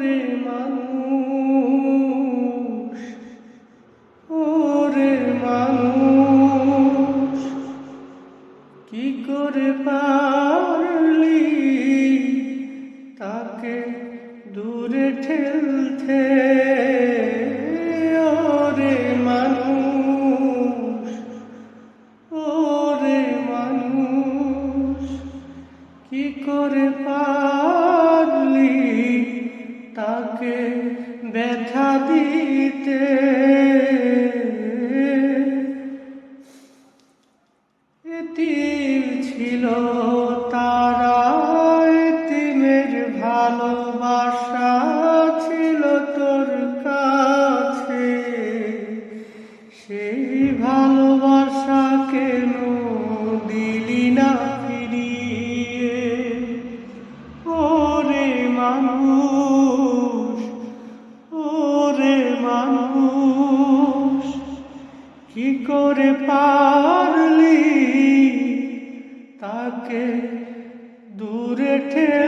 ওরে মানুষ। ওরে মানুষ, কি করে পারলি তাকে দূরে ঠেলতে? ওরে মানুষ ওরে মানুষ, কি করে তাকে ব্যথা দিতে। এতিম ছিল তারা এতিমের ভালোবাসা ছিল তোর কাছে। সেই ভালোবাসা মানুষ কি করে পারলি তাকে দূরে ঠেলে?